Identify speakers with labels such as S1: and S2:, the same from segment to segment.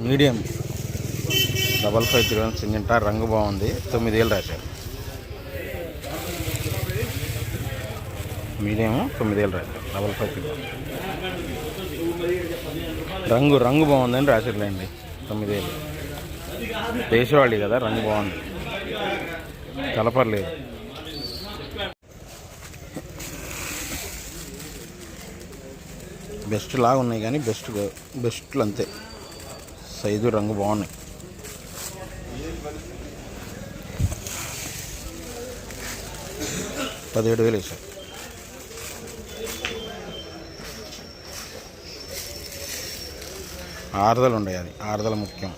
S1: Medium. Double five three one Syngenta రంగు బాగుంది. తొమ్మిది రాశారు. మీడియం తొమ్మిది రాశారు. డబల్ ఫైవ్ త్రీ వన్ రంగు రంగు బాగుందని రాశారులేండి. తొమ్మిదేళ్ళు. వేలు దేశవాళి కదా రంగు బాగుంది. కలపర్లేదు. బెస్ట్ లాగా ఉన్నాయి కానీ బెస్ట్ బెస్ట్లు అంతే. సైజు రంగు బాగున్నాయి. పదిహేడు వేలు వేసారు. ఆరుదలు ఉన్నాయి అది. ఆరుదల ముఖ్యం.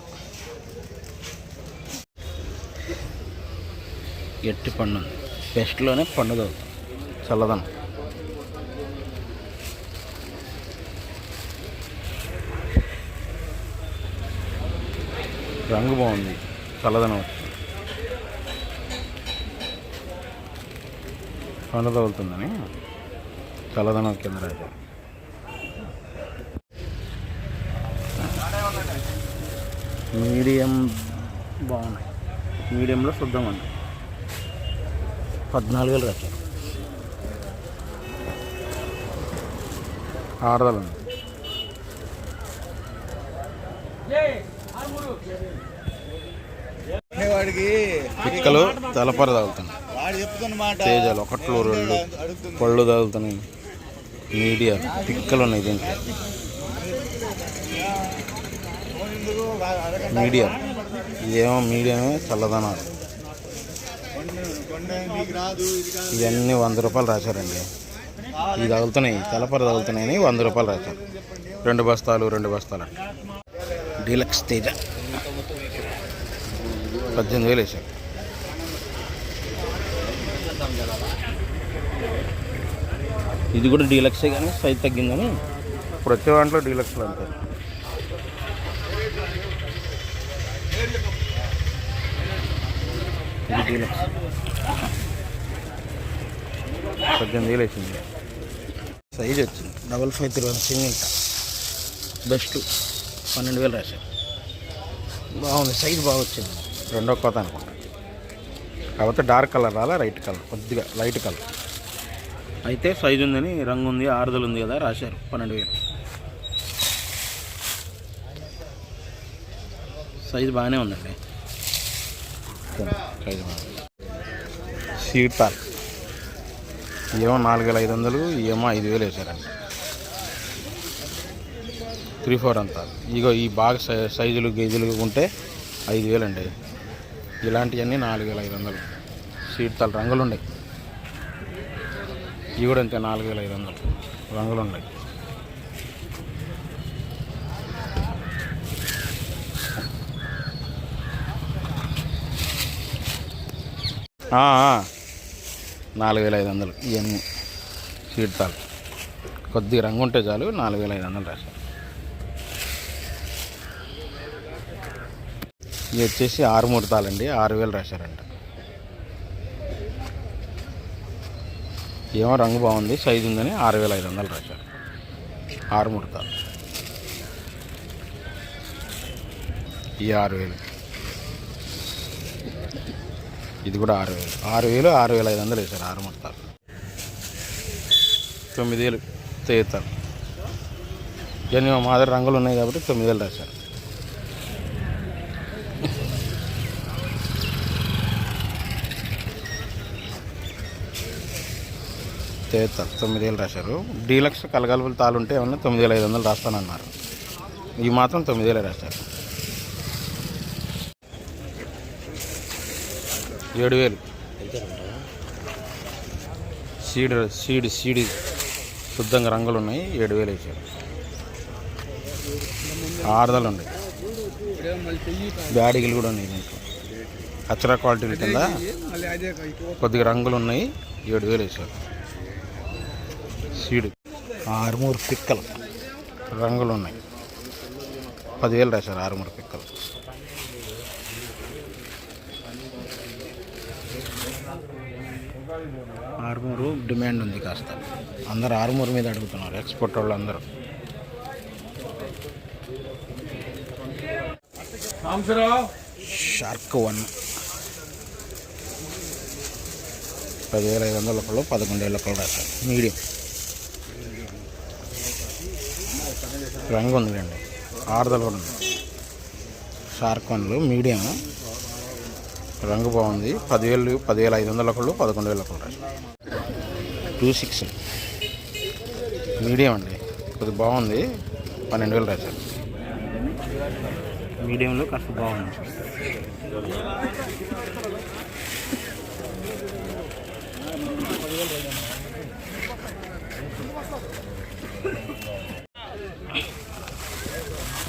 S1: ఎట్టి పండు. బెస్ట్లోనే పండుగ చల్లదనం. రంగు బాగుంది. చల్లదనం వచ్చింది. తగులుతుందని చల్లదనం కింద రాజా మీడియం బాగున్నాయి. మీడియంలో శుద్ధం ఉన్నాయి పద్నాలుగు వేలు రాజా ఆరుదలు ఉంది.
S2: వాడికి
S1: పిక్కలు తలపర తగులుతున్నాయి తేజాలు ఒకట్లు రెండు పళ్ళు తగులుతున్నాయి మీడియా పిక్కలు ఉన్నాయి దీంట్లో మీడియం. ఏమో మీడియమే చల్లదనాలు. ఇవన్నీ వంద రూపాయలు రాశారండి. ఇవి తగులుతున్నాయి తెల్లపర తగులుతున్నాయని వంద రూపాయలు రాశారు. రెండు బస్తాలు రెండు బస్తాలు డీలక్స్ తేజ. పద్దెనిమిది వేలు వేశారు ఇది కూడా డీలక్సే కానీ సైజ్ తగ్గిందని? వచ్చే దాంట్లో డీలక్స్లు అంతే. ఇది డీలక్స్. పద్దెనిమిది వేలు వేసింది. సైజ్ వచ్చింది. Double five three one single best. పన్నెండు వేలు రాశారు. బాగుంది. సైజ్ బాగా వచ్చింది రెండో కోత అనుకుంటా. కాకపోతే డార్క్ కలర్ రాలా రైట్ కలర్. కొద్దిగా లైట్ కలర్. అయితే సైజు ఉందని రంగు ఉంది ఆరుదలు ఉంది కదా రాశారు. పన్నెండు వేలు. సైజు బాగానే ఉందండి. సైజు బాగా. సీట్ తాల్ ఏమో నాలుగు వేల ఐదు వందలు ఏమో ఐదు వేలు వేసారండి. త్రీ ఫోర్ అంతా. ఇగో ఈ బాగా సై- సైజులు గేజులు ఉంటే ఐదు వేలు అండి ఇలాంటివన్నీ నాలుగు వేల ఐదు వందలు. సీట్ తల రంగులు ఉన్నాయి ఇవి కూడా అంతే నాలుగు వేల ఐదు వందలు. రంగులు ఉన్నాయి నాలుగు వేల ఐదు వందలు. ఇవన్నీ సీట్ తాలు. కొద్దిగా రంగు ఉంటే చాలు నాలుగు వేల ఐదు వందలు రాశారు. ఇవి వచ్చేసి ఆరు ముడతాలండి ఆరు వేలు రాశారంట. ఏమో రంగు బాగుంది సైజు ఉందని ఆరు వేల ఐదు వందలు రాశారు. ఆరు ముడతాలు. ఈ ఆరు వేలు. ఇది కూడా ఆరు వేలు. ఆరు వేలు ఆరు వేల ఐదు వందలు వేశారు ఆరు ముడతాలు. తొమ్మిది వేలు తెగుతారు ఇవన్నీ మా దగ్గర రంగులు ఉన్నాయి కాబట్టి తొమ్మిది వేలు రాశారు. తెగుతారు తొమ్మిది వేలు రాశారు. డీలక్స్ కలగలుపులు తాలు ఉంటే ఏమన్నా తొమ్మిది వేల ఐదు వందలు రాస్తానన్నారు. ఇవి మాత్రం తొమ్మిది వేలే రాశారు. ఏడు వేలు. సీడ్ సీడ్ సీడ్ శుద్ధంగా రంగులు ఉన్నాయి. ఏడు వేలు వేసారు ఆరుదలు ఉన్నాయి. బ్యాడిగిలు కూడా ఉన్నాయి దీంట్లో. కచ్చరా క్వాలిటీ కింద కొద్దిగా రంగులు ఉన్నాయి. ఏడు వేలు వేసారు సీడ్ ఆరుమూరు పిక్కలు. రంగులు ఉన్నాయి పదివేలు రాశారు ఆరుమూరు పిక్కలు. ఆరుమూరు డిమాండ్ ఉంది కాస్త. అందరు ఆరుమూరు మీద అడుగుతున్నారు ఎక్స్పోర్ట్ వాళ్ళు అందరూ షార్క్ వన్. పదివేల ఐదు వందల ఒకళ్ళు పదకొండు వేల ఒకళ్ళు రాశారు. మీడియం. రంగు ఉందిలేండి. ఆరుదల కూడా ఉంది. షార్క్ వన్లు మీడియం. రంగు బాగుంది. పదివేలు పదివేల ఐదు వందల ఒకళ్ళు పదకొండు వేల ఒకళ్ళు టూ సిక్స్. మీడియం అండి. కొద్ది బాగుంది. పన్నెండు వేలు రాశారు. మీడియంలో కాస్త బాగుంది.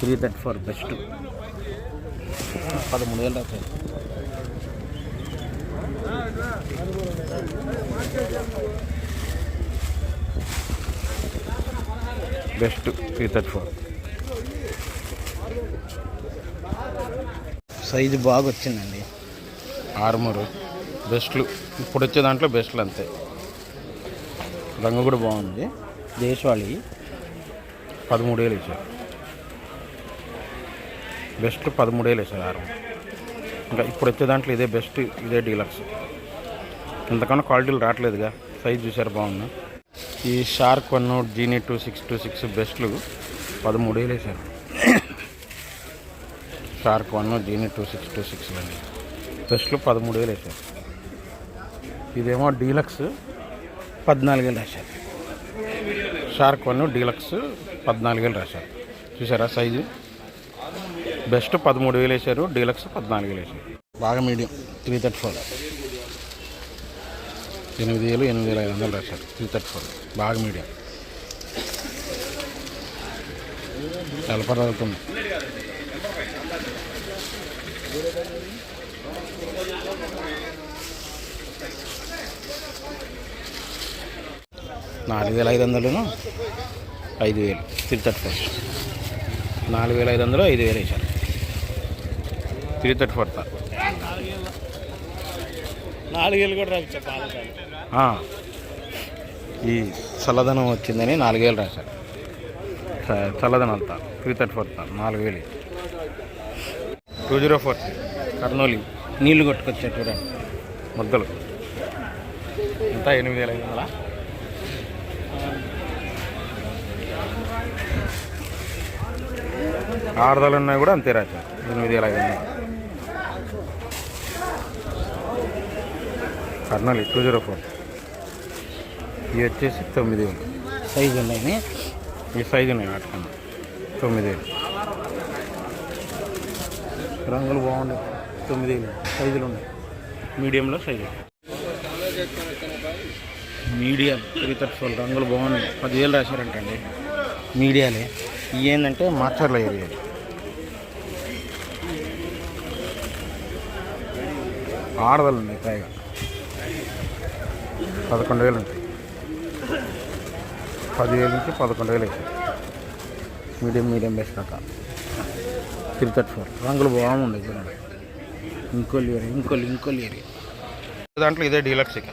S1: Three thirty four best. పదమూడు వేలు రాశారు best three thirty four. Size బాగా వచ్చిందండి ఆర్మరు. బెస్ట్లు. ఇప్పుడు వచ్చే దాంట్లో బెస్ట్లు అంతే. రంగు కూడా బాగుంది. దేశవాళి. పదమూడు వేలు ఇచ్చారు. బెస్ట్ పదమూడేలు వేలు హారం ఇంకా ఇప్పుడు వచ్చే దాంట్లో ఇదే బెస్ట్ ఇదే డీలక్స్. ఇంతకన్నా క్వాలిటీలు రావట్లేదుగా. సైజ్ చూసారు బాగుంది. ఈ shark one genie two six two six బెస్ట్లు పదమూడు వేలు వేసారు. Shark one genie two six two six అండి బెస్ట్లు పదమూడు వేలు వేసారు. ఇదేమో డీలక్స్ పద్నాలుగేలు రాశారు. షార్క్ వన్ డీలక్స్ పద్నాలుగేలు రాశారు. చూసారా సైజు? బెస్ట్ పదమూడు వేలు వేసారు డీలక్స్ పద్నాలుగు వేలు వేసారు బాగా మీడియం త్రీ థర్టీ ఫోర్ ఎనిమిది వేలు ఎనిమిది వేల ఐదు వందలు రాశారు త్రీ థర్టీ ఫోర్ బాగా మీడియం. కలపర నాలుగు వేల ఐదు వందలును ఐదు వేలు త్రీ థర్టీ ఫోర్ నాలుగు వేల ఐదు వందలు ఐదు వేలు వేశారు. త్రీ థర్టీ ఫోర్
S2: నాలుగేళ్ళు కూడా
S1: ఈ చల్లదనం వచ్చిందని నాలుగు వేలు రాశారు చల్లదనం అంతా. త్రీ థర్టీ ఫోర్ సార్ నాలుగు వేలు టూ జీరో ఫోర్ కర్నూలు. నీళ్ళు కొట్టుకొచ్చారు చూడండి. ముద్దలు ఎంత? ఎనిమిది వేల ఐదు వందలా? ఆరుదలు ఉన్నాయి కూడా అంతే రాశారు ఎనిమిది వందలు కర్నూలు టూ జీరో ఫోర్ ఇవి వచ్చేసి తొమ్మిది. వేలు సైజు ఉన్నాయి ఈ సైజు ఉన్నాయి వాటికన్నా. తొమ్మిది. వేలు రంగులు బాగున్నాయి. తొమ్మిది వేలు సైజులు ఉన్నాయి. మీడియంలో size. Medium. Three thirty four రంగులు బాగున్నాయి. పదివేలు రాశారంటండి. మీడియాలే. ఇవి ఏంటంటే మాచర్ల ఏరియా. ఆడదలు ఉన్నాయి పైగా. పదకొండు వేలు ఉంటాయి. పదివేల నుంచి పదకొండు వేలు అవుతాయి మీడియం మీడియం బెస్ట్ దాకా త్రీ థర్టీ ఫోర్. రంగులు బాగుండే చూడండి. ఇంకోల్ ఏరియా ఇంకోల్ ఇంకోల్ ఏరియా దాంట్లో ఇదే డీలక్స్ ఇక.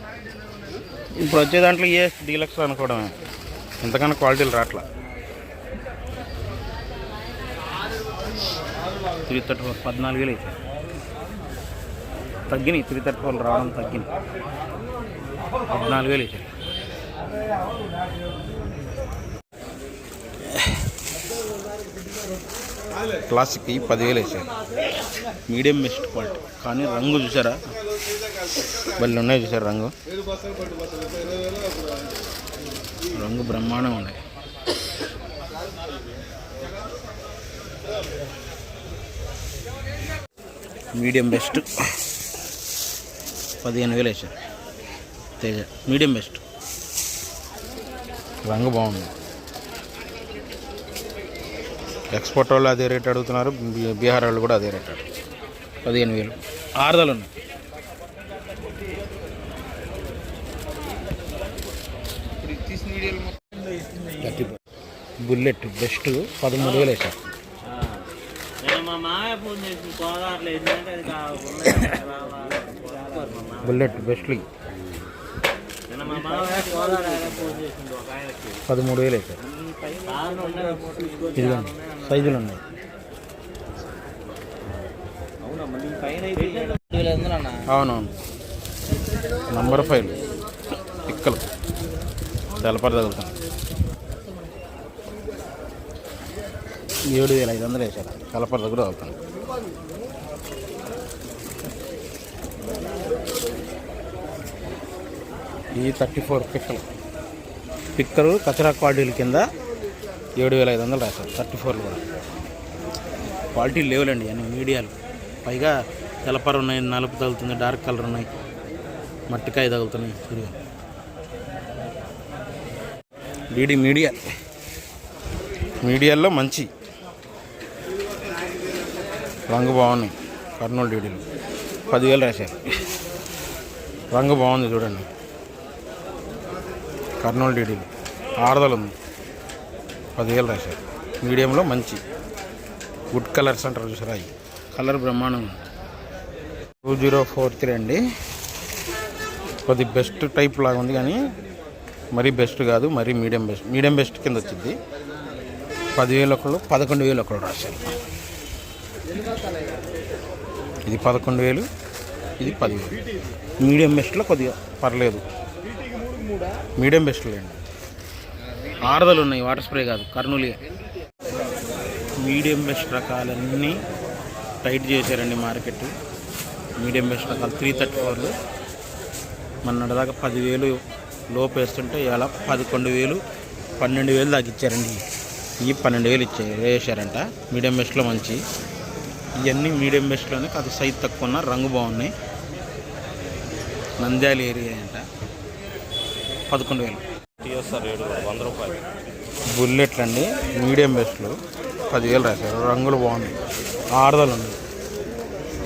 S1: ఇప్పుడు వచ్చే దాంట్లో ఏ డీలక్స్ అనుకోవడమే. ఇంతకన్నా క్వాలిటీలు రావట్లా త్రీ థర్టీ ఫోర్ పద్నాలుగు వేలు అవుతాయి తగ్గినాయి త్రీ థర్టీ ఫోర్ రావడం తగ్గినాయి పద్నాలుగు వేలు ఇచ్చారు. క్లాసిక్ ఈ పదివేలు వేసారు మీడియం బెస్ట్ క్వాలిటీ. కానీ రంగు చూసారా? వాళ్ళు ఉన్నాయి చూసారు రంగు? రంగు బ్రహ్మాండంగా ఉన్నాయి మీడియం బెస్ట్. పదిహేను వేలు వేసారు తేజ మీడియం బెస్ట్. రంగు బాగుంది. ఎక్స్పోర్ట్ వాళ్ళు అదే రేట్ అడుగుతున్నారు బీహార్ వాళ్ళు కూడా అదే రేట్ అడుగుతున్నారు. పదిహేను వేలు. ఆరుదలు ఉన్నాయి. థర్టీ బుల్లెట్ బెస్ట్ పదమూడు వేలు వేసారు
S3: మా మామయ్య ఫోన్ చేసి గోదావరిలో ఏంటంటే అది కావాలి
S1: బుల్లెట్ బెస్ట్లీ. పదమూడు వేలు
S3: అయితే.
S1: ఇదిగోండి సైజులు ఉన్నాయి అవునవును. Number five. పిక్కలు. తెలపర తగులుతాను ఏడు వేల ఐదు వందలు వేసారు కలపర కూడా తగులుతాను ఈ థర్టీ ఫోర్ పిక్కలు. పిక్కలు కచరా క్వాలిటీల కింద ఏడు వేల ఐదు వందలు రాశారు థర్టీ ఫోర్లు కూడా. క్వాలిటీ లేవులండి అన్ని మీడియాలు. పైగా తెలపర ఉన్నాయి నలుపు తగులుతుంది డార్క్ కలర్ ఉన్నాయి మట్టికాయ తగులుతున్నాయి ఇదిగో. డీడీ మీడియా. మీడియాల్లో మంచి. రంగు బాగున్నాయి. కర్నూలు డీడీలు. పదివేలు రాశారు. రంగు బాగుంది చూడండి. కర్నూలు డీడీలు ఆరుదలు ఉంది. పదివేలు రాశారు. మీడియంలో మంచి. వుడ్ కలర్స్ అంటారు చూసారా అవి. కలర్ బ్రహ్మాండం టూ జీరో ఫోర్ త్రీ అండి. కొద్ది బెస్ట్ టైప్ లాగా ఉంది కానీ మరీ బెస్ట్ కాదు మరీ మీడియం బెస్ట్. మీడియం బెస్ట్ కింద వచ్చింది. పదివేలు ఒకళ్ళు పదకొండు వేలు ఒకళ్ళు రాశారు. ఇది పదకొండు వేలు ఇది పదివేలు. మీడియం బెస్ట్లో కొద్దిగా పర్లేదు. మీడియం బెస్ట్లో అండి ఆరుదలు ఉన్నాయి వాటర్ స్ప్రే కాదు కర్నూలు మీడియం బెస్ట్ రకాలన్నీ టైట్ చేశారండి మార్కెట్. మీడియం బెస్ట్ రకాలు త్రీ థర్టీ ఫోర్లు మొన్నటిదాకా పదివేలు లోపు వేస్తుంటే ఇలా పదకొండు వేలు పన్నెండు వేలు దాకా ఇచ్చారండి. ఈ పన్నెండు వేలు ఇచ్చారు వేసారంట. మీడియం బెస్ట్లో మంచి. ఇవన్నీ మీడియం బెస్ట్లోనే కాదు సైజ్ తక్కువ ఉన్న రంగు బాగున్నాయి. నంద్యాల ఏరియా అంట. పదకొండు వేలు.
S3: టీఎస్ఆర్ కూడా వంద రూపాయలు.
S1: బుల్లెట్లు అండి మీడియం బెస్ట్లు. పదివేలు రాశారు. రంగులు బాగున్నాయి. ఆరుదలు ఉన్నాయి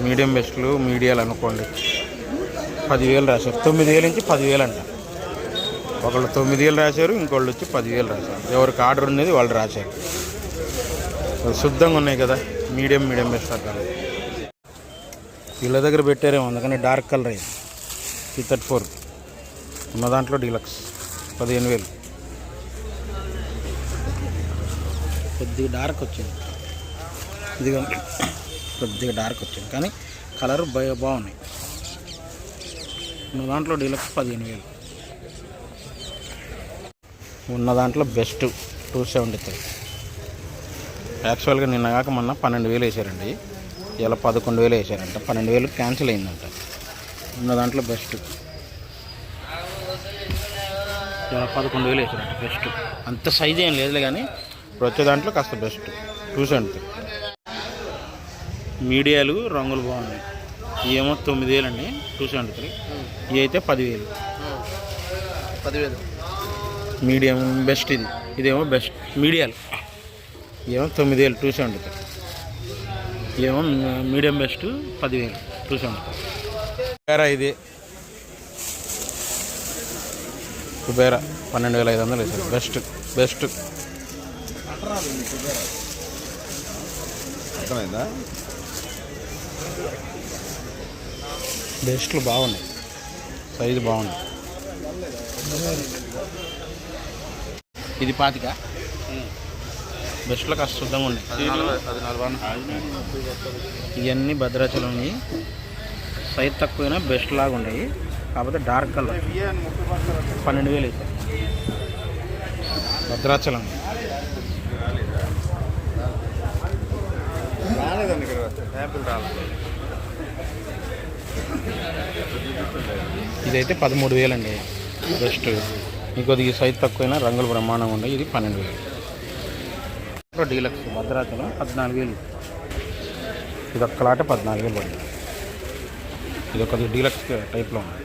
S1: మీడియం బెస్ట్లు మీడియాలు అనుకోండి. పదివేలు రాశారు. తొమ్మిది వేలు నుంచి పదివేలు అంట. ఒకళ్ళు తొమ్మిది వేలు రాశారు ఇంకోళ్ళు వచ్చి పదివేలు రాశారు. ఎవరికి ఆర్డర్ ఉన్నది వాళ్ళు రాశారు. శుద్ధంగా ఉన్నాయి కదా. మీడియం మీడియం బెస్ట్ రకాలు వీళ్ళ దగ్గర పెట్టారేమో అందుకని డార్క్ కలర్ అయింది. త్రీ థర్టీ ఫోర్ ఉన్న దాంట్లో డీలక్స్ పదిహేను వేలు. కొద్దిగా డార్క్ వచ్చింది. ఇదిగో కొద్దిగా డార్క్ వచ్చింది. కానీ కలర్ బా- బాగున్నాయి. ఉన్న దాంట్లో డీలక్స్ పదిహేను వేలు. ఉన్న దాంట్లో బెస్ట్ టూ సెవెంటీ త్రీ. యాక్చువల్గా నిన్న కాక మొన్న పన్నెండు వేలు వేసారండి. ఇలా పదకొండు వేలు వేసారంట. పన్నెండు వేలు క్యాన్సిల్ అయిందంట. ఉన్న దాంట్లో బెస్ట్. పదకొండు వేలు వేసారంట బెస్ట్ అంత సైజ్ ఏం లేదులే కానీ ఇప్పుడు వచ్చే దాంట్లో కాస్త బెస్ట్ టూ సెవెంటీ మీడియాలు రంగులు బాగున్నాయి. ఏమో తొమ్మిది వేలు అండి టూ సెవెంటీ త్రీ ఇవి అయితే పదివేలు.
S2: పదివేలు.
S1: మీడియం బెస్ట్ ఇది. ఇదేమో బెస్ట్ మీడియాలు. ఏమో తొమ్మిది వేలు టూ సెవెంటీ త్రీ ఏమో మీడియం బెస్ట్ పదివేలు టూ సెవెంటీ కుబేరా ఇది. కుబేరా పన్నెండు వేల ఐదు వందలు వేసారు బెస్ట్ బెస్ట్.
S2: అర్థమైందా?
S1: బెస్ట్లు బాగున్నాయి. సైజు బాగున్నాయి. ఇది పాతిక. బెస్ట్లో కాస్త శుద్ధంగా ఉన్నాయి. ఇవన్నీ భద్రాచలం సైజ్ తక్కువైనా బెస్ట్ లాగా ఉన్నాయి. కాకపోతే డార్క్ కలర్. పన్నెండు వేలు అయితే. భద్రాచలం.
S2: రాలేదండి ఇక్కడ. యాపిల్ రాలేదు.
S1: ఇదైతే పదమూడు వేలు అండి బెస్ట్ ఇంకొద్ది సైజ్ తక్కువైనా రంగులు బ్రహ్మాండంగా ఉన్నాయి. ఇది పన్నెండు వేలు. డీలక్స్ భద్రాచలం పద్నాలుగు వేలు. ఇది ఒక్కలాట పద్నాలుగు వేలు పడింది. ఇది ఒక డీలక్స్ టైప్లో ఉంది.